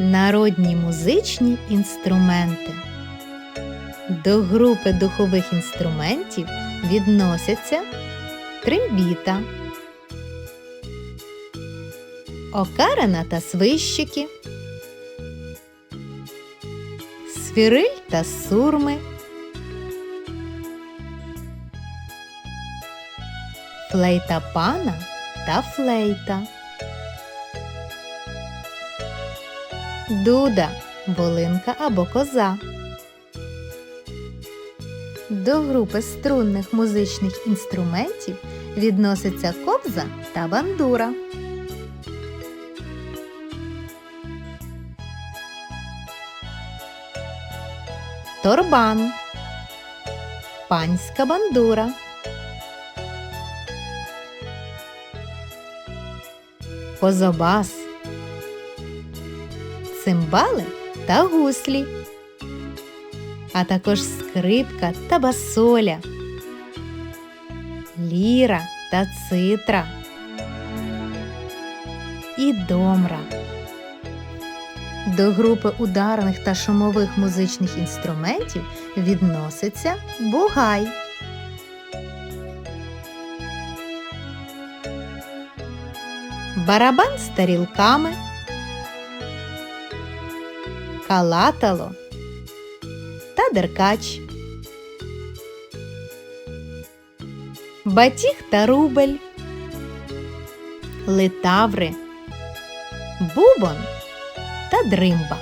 Народні музичні інструменти. До групи духових інструментів відносяться трембіта, окарина та свищики, свіриль та сурми, флейта пана та флейта. Дуда, волинка або коза. До групи струнних музичних інструментів відносяться кобза та бандура. Торбан. Панська бандура. Козобас. Цимбали та гуслі, а також скрипка та басоля, ліра та цитра і домра. До групи ударних та шумових музичних інструментів відноситься бугай. Барабан з тарілками, калатало та деркач, батіг та рубель, литаври, бубон та дримба.